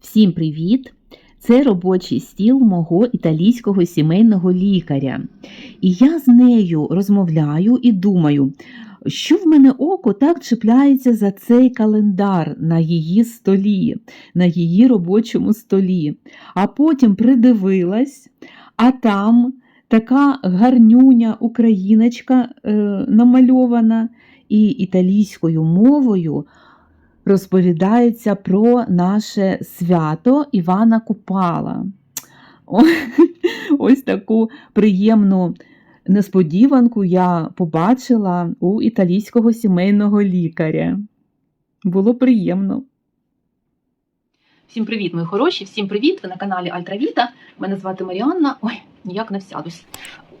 Всім привіт! Це робочий стіл мого італійського сімейного лікаря. І я з нею розмовляю і думаю, що в мене око так чіпляється за цей календар на її столі, на її робочому столі. А потім придивилась, а там така гарнюня україночка е, намальована і італійською мовою розповідається про наше свято Івана Купала. Ось таку приємну несподіванку я побачила у італійського сімейного лікаря. Було приємно. Всім привіт, мої хороші! Всім привіт! Ви на каналі Альтравіта. Мене звати Маріанна. Ой, ніяк не всядусь.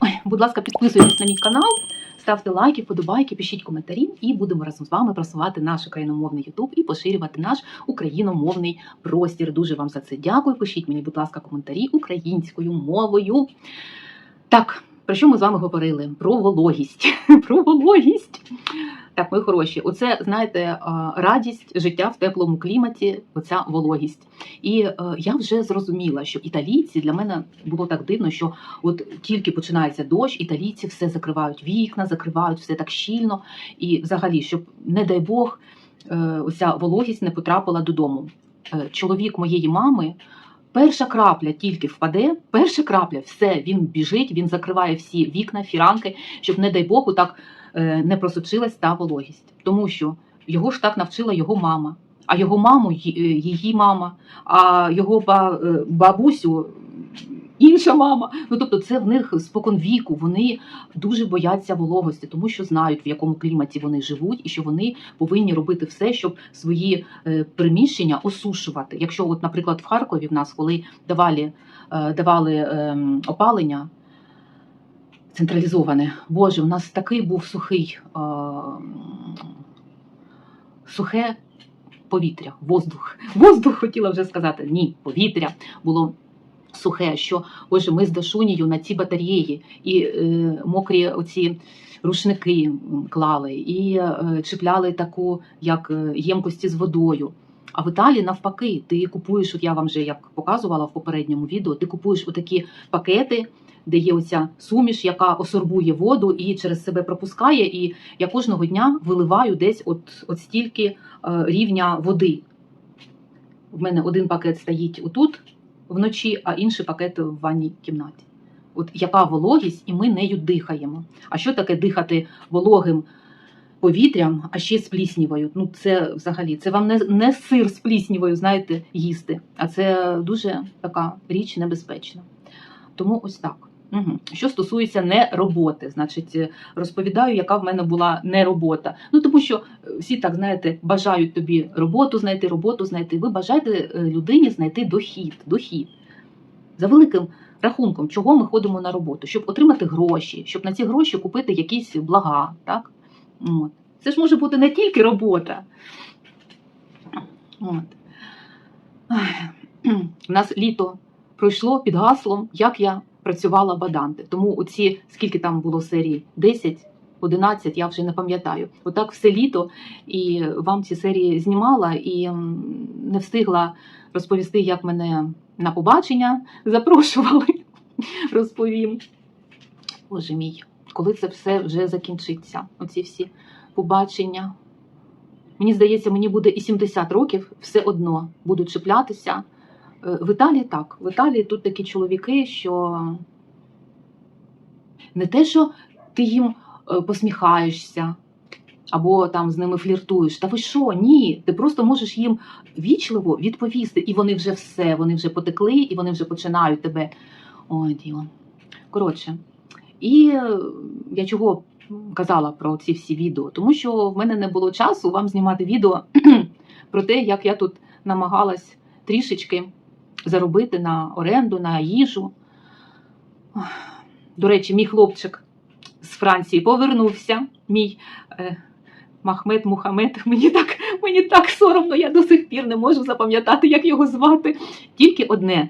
Ой, будь ласка, підписуйтесь на мій канал, ставте лайки, вподобайки, пишіть коментарі, і будемо разом з вами просувати наш україномовний Ютуб і поширювати наш україномовний простір. Дуже вам за це дякую. Пишіть мені, будь ласка, коментарі українською мовою. Так, про що ми з вами говорили? Про вологість. Про вологість. Так, мої хороші, оце, знаєте, радість життя в теплому кліматі, оця вологість. І е, я вже зрозуміла, що італійці для мене було так дивно, що от тільки починається дощ, італійці все закривають вікна, закривають все так щільно. І взагалі, щоб, не дай Бог, е, оця вологість не потрапила додому. Е, чоловік моєї мами. Перша крапля тільки впаде, перша крапля, все, він біжить, він закриває всі вікна, фіранки, щоб, не дай Богу, так е, не просочилась та вологість. Тому що його ж так навчила його мама, а його маму її мама, а його бабусю інша мама. Ну тобто, це в них спокон віку. Вони дуже бояться вологості, тому що знають, в якому кліматі вони живуть, і що вони повинні робити все, щоб свої е, приміщення осушувати. Якщо, от, наприклад, в Харкові в нас, коли давали, е, давали ем, опалення. Централізоване, Боже, у нас такий був сухий, е, сухе повітря, воздух. Воздух хотіла вже сказати. Ні, повітря було сухе, що Боже, ми з Дашунією на ці батареї і е, мокрі оці рушники клали, і е, чіпляли таку, як е, ємкості з водою. А в Італії навпаки, ти купуєш, от я вам вже як показувала в попередньому відео, ти купуєш отакі пакети, де є оця суміш, яка осорбує воду і через себе пропускає. І я кожного дня виливаю десь от, от стільки е, рівня води. В мене один пакет стоїть отут вночі, а інший пакет в ванній кімнаті. От яка вологість, і ми нею дихаємо. А що таке дихати вологим повітрям, а ще з пліснівою? Ну, це взагалі це вам не не сир з пліснівою, знаєте, їсти, а це дуже така річ небезпечна. Тому ось так. Угу. Що стосується не роботи, значить, розповідаю, яка в мене була не робота. Ну тому що всі так знаєте, бажають тобі роботу знайти, роботу знайти. Ви бажаєте е, людині знайти дохід, дохід за великим рахунком, чого ми ходимо на роботу, щоб отримати гроші, щоб на ці гроші купити якісь блага. Так? От. Це ж може бути не тільки робота. От. У нас літо пройшло під гаслом, як я працювала баданти. Тому оці, скільки там було серій? 10, 11, я вже не пам'ятаю. Отак все літо і вам ці серії знімала і не встигла розповісти, як мене на побачення запрошували. Розповім. Боже мій, коли це все вже закінчиться, оці всі побачення. Мені здається, мені буде і 70 років, все одно буду чіплятися. Е, в Італії так. В Італії тут такі чоловіки, що не те, що ти їм е, посміхаєшся або там з ними фліртуєш. Та ви що? Ні, ти просто можеш їм вічливо відповісти, і вони вже все, вони вже потекли, і вони вже починають тебе. Ой, діло. Коротше, і е, я чого казала про ці всі відео, тому що в мене не було часу вам знімати відео про те, як я тут намагалась трішечки заробити на оренду, на їжу. До речі, мій хлопчик з Франції повернувся. Мій е, Махмед Мухамед. Мені так мені так соромно, я до сих пір не можу запам'ятати, як його звати. Тільки одне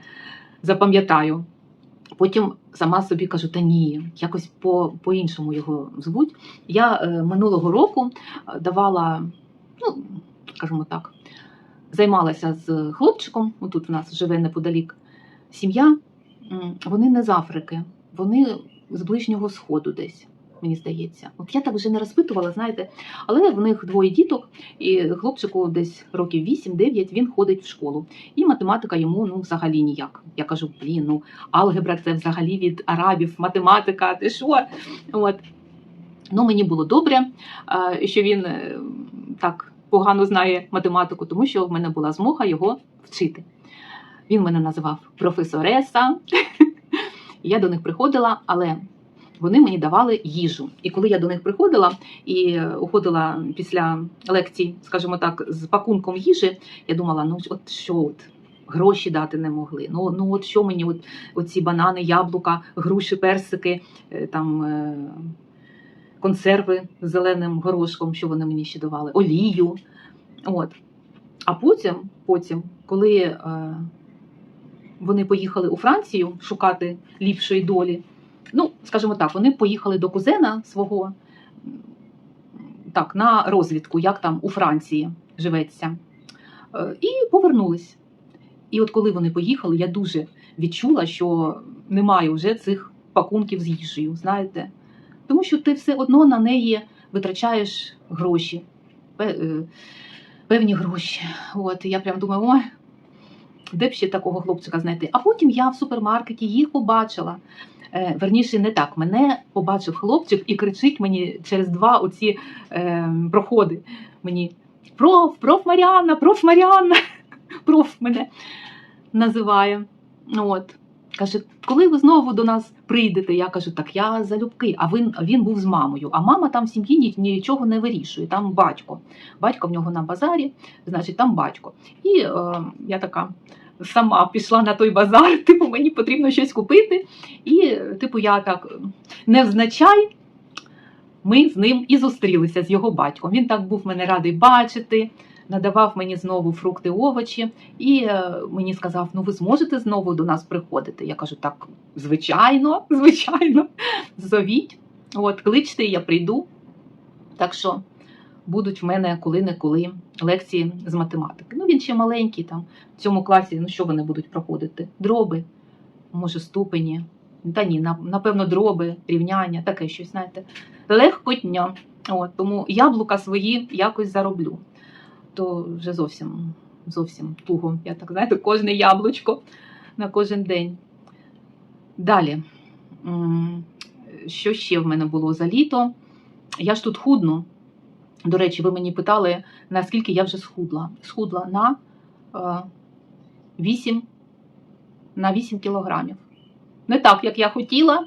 запам'ятаю. Потім сама собі кажу, та ні, якось по-іншому по його звуть. Я е, минулого року давала, ну, скажімо так, займалася з хлопчиком. Тут в нас живе неподалік сім'я. Вони не з Африки, вони з ближнього сходу десь. Мені здається, от я так вже не розпитувала, знаєте, але в них двоє діток, і хлопчику десь років 8-9 він ходить в школу. І математика йому ну взагалі ніяк. Я кажу, блін, ну алгебра це взагалі від арабів, математика, ти що? От. Ну, мені було добре, що він е, так погано знає математику, тому що в мене була змога його вчити. Він мене називав професореса. Я до них приходила, але вони мені давали їжу. І коли я до них приходила і е, уходила після лекцій, скажімо так, з пакунком їжі, я думала, ну от що от. Гроші дати не могли. Ну, ну от що мені, от, оці банани, яблука, груші, персики, е, там е, консерви з зеленим горошком, що вони мені ще давали, олію. От. А потім, потім коли е, вони поїхали у Францію шукати ліпшої долі, ну, скажімо так, вони поїхали до кузена свого так, на розвідку, як там у Франції живеться, Е, і повернулись. І от коли вони поїхали, я дуже відчула, що немає вже цих пакунків з їжею, знаєте. Тому що ти все одно на неї витрачаєш гроші, е, певні гроші. От я прям думаю, ой, де б ще такого хлопчика знайти. А потім я в супермаркеті їх побачила. Е, верніше, не так. Мене побачив хлопчик і кричить мені через два оці е, проходи. Мені проф, проф Маріанна, проф Маріанна, проф мене називає. От. Каже, коли ви знову до нас прийдете? Я кажу, так я залюбки. А він, він був з мамою. А мама там в сім'ї нічого не вирішує. Там батько. Батько в нього на базарі, значить, там батько. І е, я така сама пішла на той базар, типу, мені потрібно щось купити. І, типу, я так невзначай. Ми з ним і зустрілися з його батьком. Він так був мене радий бачити, надавав мені знову фрукти, овочі, і е, мені сказав: ну ви зможете знову до нас приходити? Я кажу, так, звичайно, звичайно, зовіть. От, кличте, я прийду. Так що будуть в мене коли-неколи лекції з математики. Ну, він ще маленький там, в цьому класі, ну що вони будуть проходити? Дроби, може, ступені. Та ні, напевно, дроби, рівняння, таке щось, знаєте. Легкотня. От, тому яблука свої якось зароблю. То вже зовсім, зовсім туго. Я так знаєте, кожне яблучко на кожен день. Далі. Що ще в мене було за літо? Я ж тут худну. До речі, ви мені питали, наскільки я вже схудла. Схудла на е, 8, на 8 кілограмів. Не так, як я хотіла.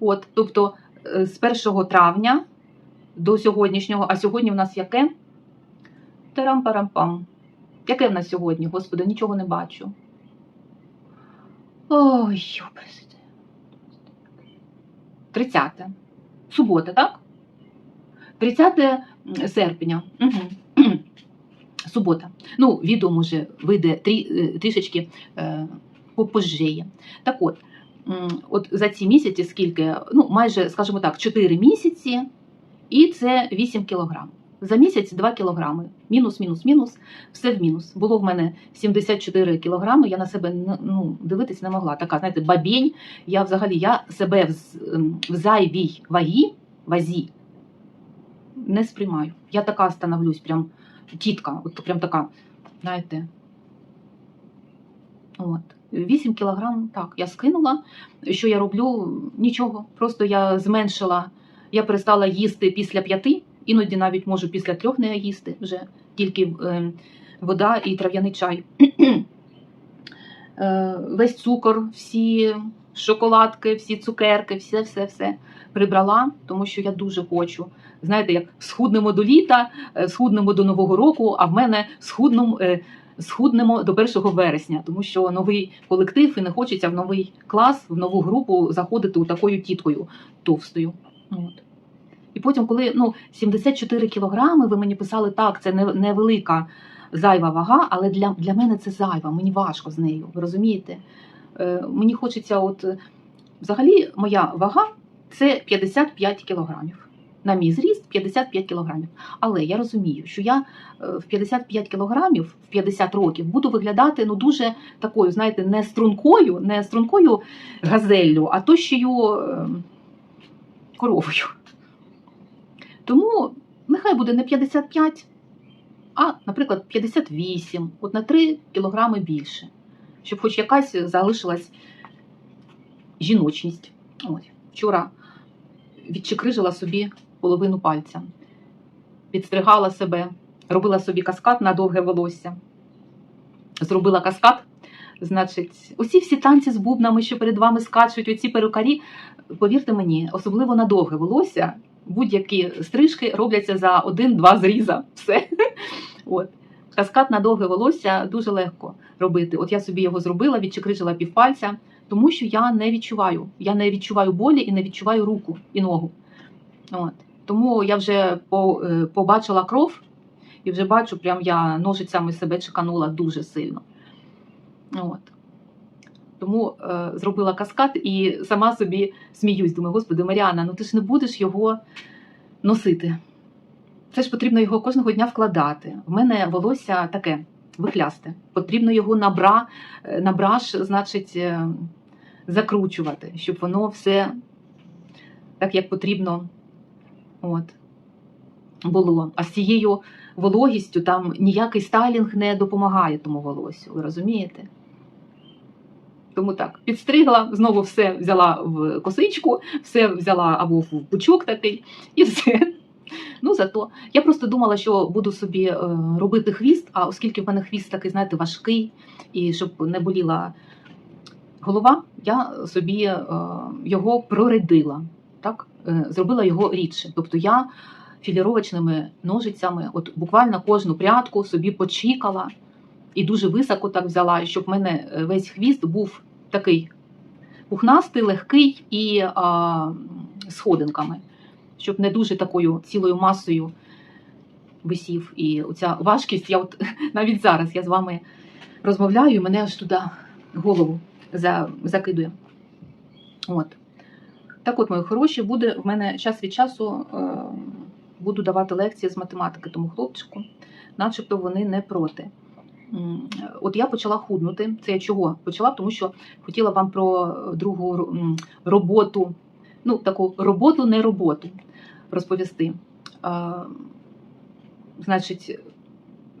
От, тобто е, з 1 травня до сьогоднішнього, а сьогодні в нас яке? Тарам-парам-пам. Яке в нас сьогодні? Господи, нічого не бачу. Ой, йопресте. 30. Субота, так? 30 серпня. Угу. Субота. Ну, відео може вийде трі, е, трішечки е, попозжеє. Так от, от за ці місяці, скільки, ну, майже, скажімо так, 4 місяці, і це 8 кілограм. За місяць 2 кілограми. Мінус, мінус, мінус, все в мінус. Було в мене 74 кілограми, я на себе ну, дивитись не могла. Така, знаєте, бабінь. Я взагалі я себе в, ем, в зайвій вагі, вазі не сприймаю. Я така становлюсь, прям тітка, от прям така, знаєте. От. 8 кілограм, так, я скинула. Що я роблю? Нічого. Просто я зменшила, я перестала їсти після п'яти, іноді навіть можу після трьох не їсти вже тільки е, вода і трав'яний чай. е, весь цукор, всі шоколадки, всі цукерки, все, все, все прибрала, тому що я дуже хочу. Знаєте, як схуднемо до літа, е, схуднемо до Нового року, а в мене схуднемо, схуднемо до 1 вересня, тому що новий колектив і не хочеться в новий клас, в нову групу заходити у такою тіткою товстою. От. І потім, коли ну, 74 кілограми, ви мені писали, так, це невелика зайва вага, але для, для мене це зайва, мені важко з нею, ви розумієте? Е, мені хочеться, от е, взагалі, моя вага це 55 кілограмів. на мій зріст 55 кілограмів. Але я розумію, що я е, в 55 кілограмів в 50 років буду виглядати ну дуже такою, знаєте, не стрункою, не стрункою газеллю, а тощою е, коровою. Тому нехай буде не 55, а, наприклад, 58, от на 3 кілограми більше, щоб хоч якась залишилась жіночність. Ось. Вчора відчекрижила собі половину пальця, підстригала себе, робила собі каскад на довге волосся. Зробила каскад. Значить, усі всі танці з бубнами, що перед вами скачуть, оці перукарі, повірте мені, особливо на довге волосся, будь-які стрижки робляться за один-два зріза. Все. От. Каскад на довге волосся дуже легко робити. От я собі його зробила, відчекрижила півпальця, тому що я не відчуваю. Я не відчуваю болі і не відчуваю руку і ногу. От. Тому я вже е, побачила кров і вже бачу, прям я ножицями себе чеканула дуже сильно. От. Тому е, зробила каскад і сама собі сміюсь. Думаю, господи, Маріана, ну ти ж не будеш його носити. Це ж потрібно його кожного дня вкладати. В мене волосся таке вихлясте. Потрібно його на, бра, е, на браш, значить, е, закручувати, щоб воно все так, як потрібно от, було. А з цією вологістю там ніякий стайлінг не допомагає тому волосю. Ви розумієте? Тому так, підстригла, знову все взяла в косичку, все взяла або в пучок такий, і все. Ну, зато я просто думала, що буду собі е, робити хвіст, а оскільки в мене хвіст такий, знаєте, важкий, і щоб не боліла голова, я собі е, його проредила, так? Е, зробила його рідше. Тобто я філіровочними ножицями, от буквально кожну прядку собі почікала і дуже високо так взяла, щоб в мене е, весь хвіст був такий пухнастий, легкий і а, сходинками, щоб не дуже такою цілою масою висів. І оця важкість, я от навіть зараз я з вами розмовляю, мене аж туди голову за, закидує. От. Так от, мої хороші, буде в мене час від часу е, буду давати лекції з математики тому хлопчику, начебто вони не проти. От я почала худнути. Це я чого почала? Тому що хотіла вам про другу роботу, ну таку роботу, не роботу розповісти. А, значить,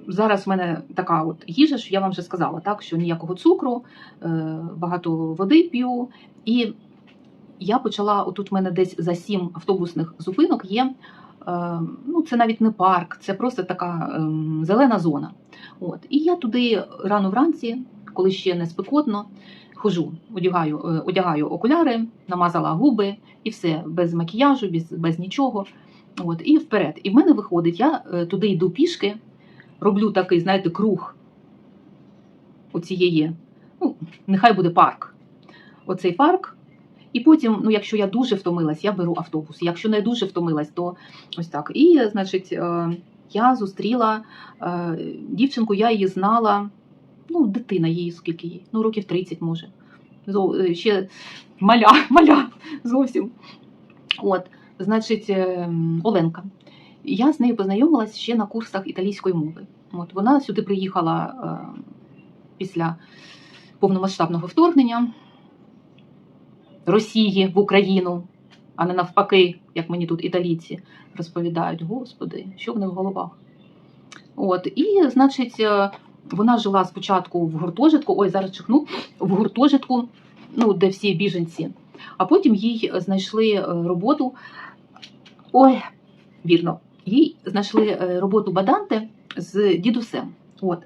зараз в мене така от їжа, що я вам вже сказала, так, що ніякого цукру, е, багато води п'ю. І я почала, отут в мене десь за сім автобусних зупинок є. Е, Ну, це навіть не парк, це просто така ем, зелена зона. От. І я туди рано вранці, коли ще не спекотно, хожу, одягаю, е, одягаю окуляри, намазала губи і все, без макіяжу, без, без нічого. От, і вперед. І в мене виходить, я е, туди йду пішки, роблю такий, знаєте, круг оцієї, ну, нехай буде парк. Оцей парк. І потім, ну, якщо я дуже втомилась, я беру автобус. Якщо не дуже втомилась, то ось так. І, значить, е, я зустріла е, дівчинку, я її знала, ну, дитина її, скільки їй, ну, років 30, може. Е, Ще маля, маля зовсім. От, значить, Оленка. Я з нею познайомилась ще на курсах італійської мови. От, вона сюди приїхала після повномасштабного вторгнення Росії в Україну, а не навпаки, як мені тут італійці розповідають, господи, що в них в головах. От, і, значить, е, вона жила спочатку в гуртожитку, ой, зараз чихну, в гуртожитку, ну, де всі біженці, а потім їй знайшли е, роботу. Ой, вірно, їй знайшли е, роботу баданте з дідусем. От.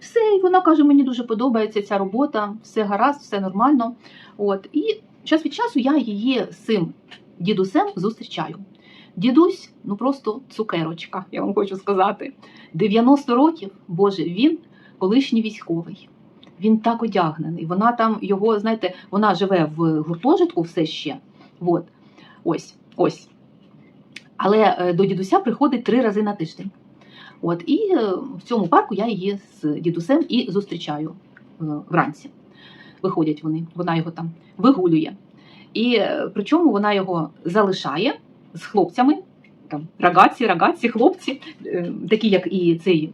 Все, і вона каже, мені дуже подобається ця робота, все гаразд, все нормально. От. І час від часу я її з цим дідусем зустрічаю. Дідусь, ну просто цукерочка, я вам хочу сказати. 90 років, Боже, він колишній військовий. Він так одягнений. Вона там його, знаєте, вона живе в гуртожитку все ще. От. Ось, ось. Але е, до дідуся приходить три рази на тиждень. От, і е, в цьому парку я її з дідусем і зустрічаю е, вранці. Виходять вони, вона його там вигулює. І е, причому вона його залишає з хлопцями там рагаці, рагаці, хлопці, е, такі як і цей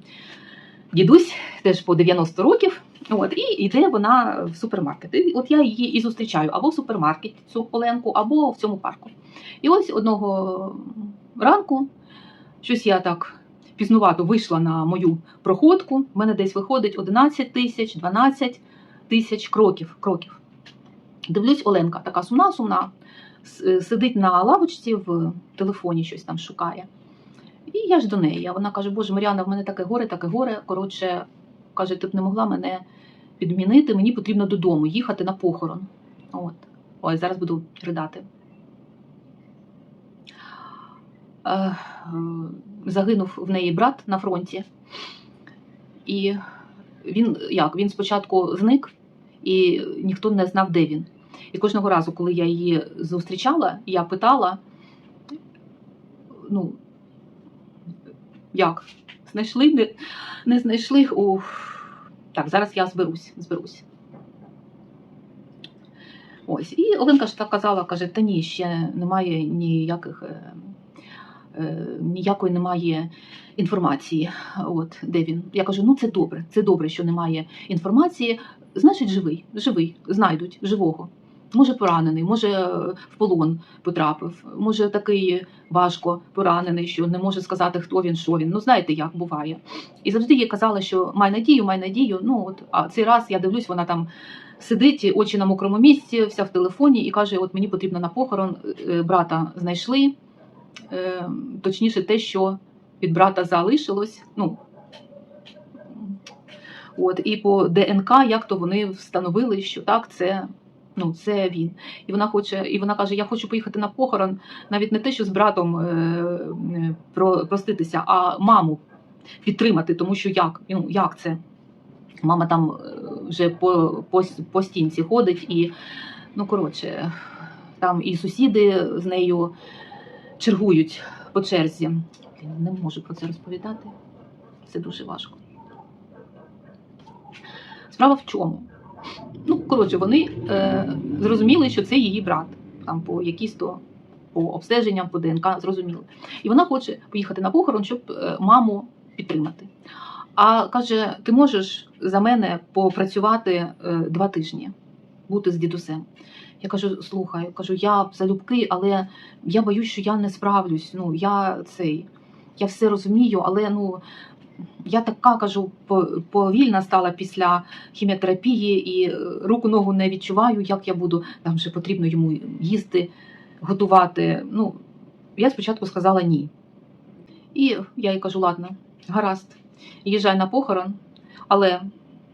дідусь, теж по 90 років. От, і йде вона в супермаркет. І от я її і зустрічаю або в супермаркеті, цю Оленку, або в цьому парку. І ось одного ранку щось я так пізнувато вийшла на мою проходку. В мене десь виходить 11 тисяч, 12 тисяч кроків. кроків. Дивлюсь, Оленка така сумна, сумна. е, Сидить на лавочці в телефоні, щось там шукає. І я ж до неї. Вона каже: Боже, Мар'яна, в мене таке горе, таке горе. Коротше, каже, ти б не могла мене підмінити, мені потрібно додому їхати на похорон. От. Ой, зараз буду ридати. Е, Загинув в неї брат на фронті. І він як? Він спочатку зник, і ніхто не знав, де він. І кожного разу, коли я її зустрічала, я питала: ну, як? Знайшли, не, не знайшли. Ух. Так, зараз я зберусь, зберусь. Ось. І Оленка ж так казала, каже, та ні, ще немає ніяких. Е, Ніякої немає інформації, от де він. Я кажу: ну це добре, це добре, що немає інформації. Значить, живий, живий, знайдуть живого. Може, поранений, може е, в полон потрапив, може такий важко поранений, що не може сказати, хто він, що він. Ну знаєте, як буває. І завжди їй казала, що май надію, май надію. Ну от а цей раз я дивлюсь, вона там сидить, очі на мокрому місці, вся в телефоні, і каже: От мені потрібно на похорон е, брата знайшли. Е, Точніше, те, що від брата залишилось. Ну от і по ДНК, як то вони встановили, що так, це. Ну, це він. І вона хоче, і вона каже: Я хочу поїхати на похорон, навіть не те, що з братом е, е, про, проститися, а маму підтримати, тому що як? Ну, як це? Мама там е, вже по, по, по стінці ходить, і ну коротше, там і сусіди з нею чергують по черзі. Не можу про це розповідати. Це дуже важко. Справа в чому? Ну, коротше, вони е, зрозуміли, що це її брат. Там по якісь то по обстеженням, по ДНК зрозуміли. І вона хоче поїхати на похорон, щоб е, маму підтримати. А каже: ти можеш за мене попрацювати е, два тижні, бути з дідусем. Я кажу: слухай, кажу, я залюбки, але я боюсь, що я не справлюсь. Ну, я цей, я все розумію, але ну. Я така кажу, по- повільна стала після хіміотерапії і е, руку ногу не відчуваю, як я буду. Там вже потрібно йому їсти, готувати. Ну, я спочатку сказала ні. І я їй кажу, ладно, гаразд, їжджай на похорон, але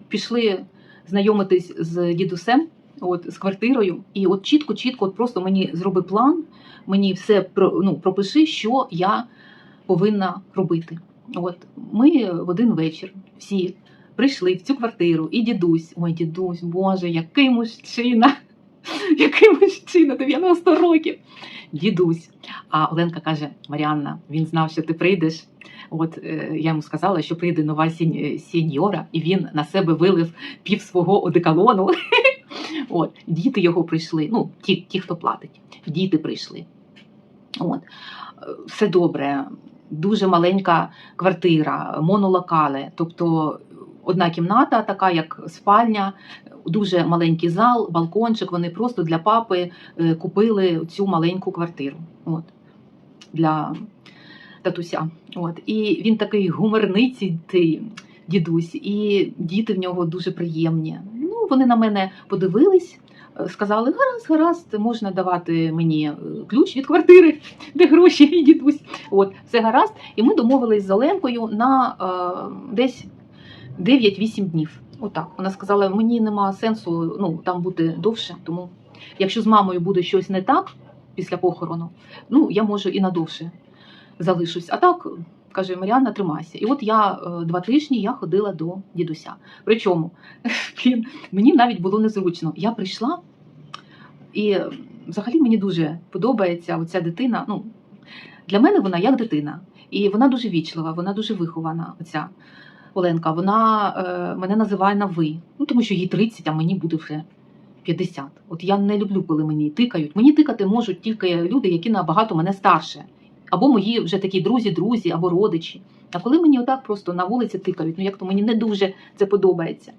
пішли знайомитись з дідусем, от, з квартирою, і от чітко-чітко, от просто мені зроби план, мені все про, ну, пропиши, що я повинна робити. От ми в один вечір всі прийшли в цю квартиру, і дідусь, ой, дідусь, Боже, який мужчина, який мужчина, 90 років. Дідусь. А Оленка каже: Маріанна, він знав, що ти прийдеш. От е, я йому сказала, що прийде нова сінь- сіньора, і він на себе вилив пів свого одеколону. От, діти його прийшли. Ну, ті, ті, хто платить, діти прийшли. От, все добре, дуже маленька квартира, монолокали, тобто одна кімната, така як спальня, дуже маленький зал, балкончик. Вони просто для папи е, купили цю маленьку квартиру. От, для татуся. От. І він такий гуморницький цей дідусь, і діти в нього дуже приємні. Ну, вони на мене подивились. е, Сказали, гаразд, гаразд, можна давати мені е, ключ від квартири, де гроші і дідусь. От, все гаразд. І ми домовились з Оленкою на е, десь 9-8 днів. Отак. Вона сказала, мені нема сенсу ну, там бути довше, тому якщо з мамою буде щось не так після похорону, ну я можу і надовше залишусь. А так, каже Маріанна, тримайся. І от я е, два тижні я ходила до дідуся. Причому блін, мені навіть було незручно. Я прийшла, і е, взагалі мені дуже подобається оця дитина. Ну, для мене вона як дитина. І вона дуже вічлива, вона дуже вихована. Оця Оленка. Вона е, мене називає на ви. Ну тому що їй 30, а мені буде вже 50. От я не люблю, коли мені тикають. Мені тикати можуть тільки люди, які набагато мене старше. Або мої вже такі друзі, друзі, або родичі. А коли мені отак просто на вулиці тикають, ну як то мені не дуже це подобається.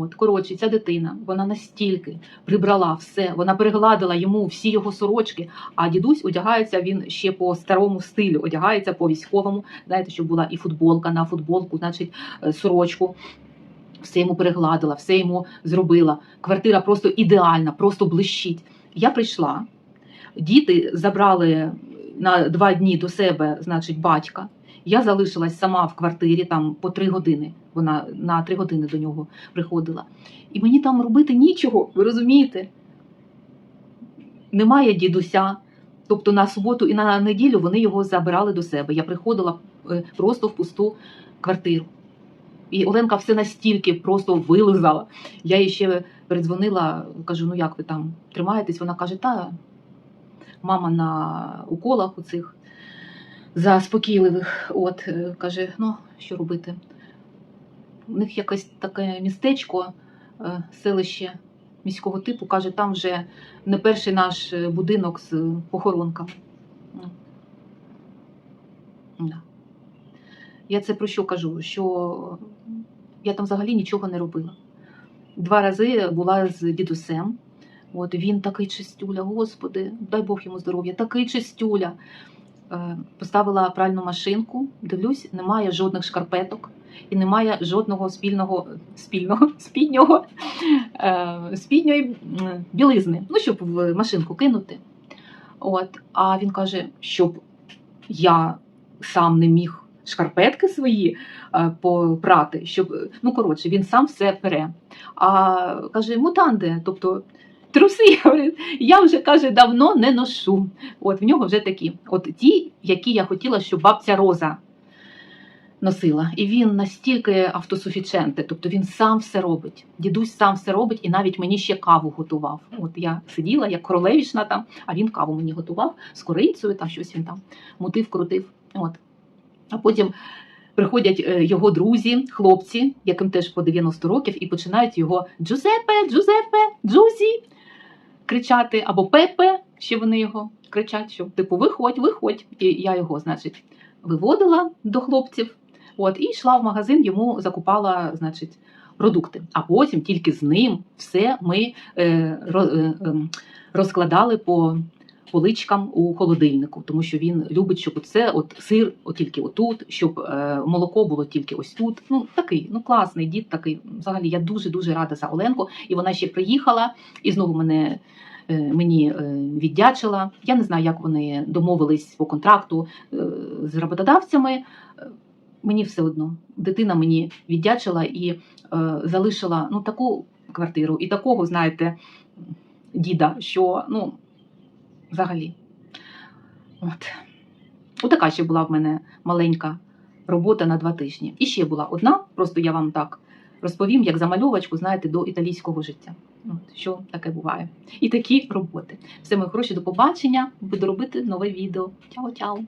От, коротше, ця дитина, вона настільки прибрала все, вона перегладила йому всі його сорочки, а дідусь одягається він ще по старому стилю, одягається по військовому. Знаєте, щоб була і футболка на футболку, значить, е, сорочку. Все йому перегладила, все йому зробила. Квартира просто ідеальна, просто блищить. Я прийшла, діти забрали на два дні до себе, значить, батька. Я залишилась сама в квартирі там по три години. Вона на три години до нього приходила. І мені там робити нічого, ви розумієте? Немає дідуся. Тобто на суботу і на неділю вони його забирали до себе. Я приходила е, просто в пусту квартиру. І Оленка все настільки просто вилизала. Я їй ще передзвонила, кажу: ну як ви там тримаєтесь? Вона каже, та мама на уколах оцих заспокійливих. От е, каже, ну що робити? У них якесь таке містечко, е, селище міського типу, каже, там вже не перший наш е, будинок з похоронками. Я це про що кажу? Що я там взагалі нічого не робила. Два рази була з дідусем. От він такий чистюля, господи, дай Бог йому здоров'я, такий чистюля. Е, Поставила пральну машинку, дивлюсь, немає жодних шкарпеток і немає жодного спільного спільного спіднього е, спідньої білизни, ну щоб в машинку кинути. От, а він каже, щоб я сам не міг шкарпетки свої е, попрати, щоб ну коротше, він сам все пере. А каже, мутанде, тобто труси, я вже каже, давно не ношу. От в нього вже такі, от ті, які я хотіла, щоб бабця Роза носила. І він настільки автосуфіченте, тобто він сам все робить. Дідусь сам все робить, і навіть мені ще каву готував. От я сиділа як королевішна там, а він каву мені готував з корицею, там щось він там мутив, крутив. От. А потім приходять е, його друзі, хлопці, яким теж по 90 років, і починають його Джузепе, Джузепе, Джузі кричати, або Пепе, ще вони його кричать, що типу виходь, виходь. І я його, значить, виводила до хлопців. От, і йшла в магазин, йому закупала, значить, продукти. А потім тільки з ним все ми е, роз, е, ем, розкладали по поличкам у холодильнику, тому що він любить, щоб це от сир от тільки отут, щоб е, молоко було тільки ось тут. Ну такий, ну класний дід такий. Взагалі, я дуже дуже рада за Оленку. І вона ще приїхала і знову мене. е, Мені е, віддячила. Я не знаю, як вони домовились по контракту е, з роботодавцями. Мені все одно. Дитина мені віддячила і залишила ну, таку квартиру і такого, знаєте, діда, що ну, взагалі. От. Отака ще була в мене маленька робота на два тижні. І ще була одна, просто я вам так розповім, як замальовочку, знаєте, до італійського життя. От, що таке буває. І такі роботи. Все, мої хороші, до побачення. Буду робити нове відео. Чао-чао!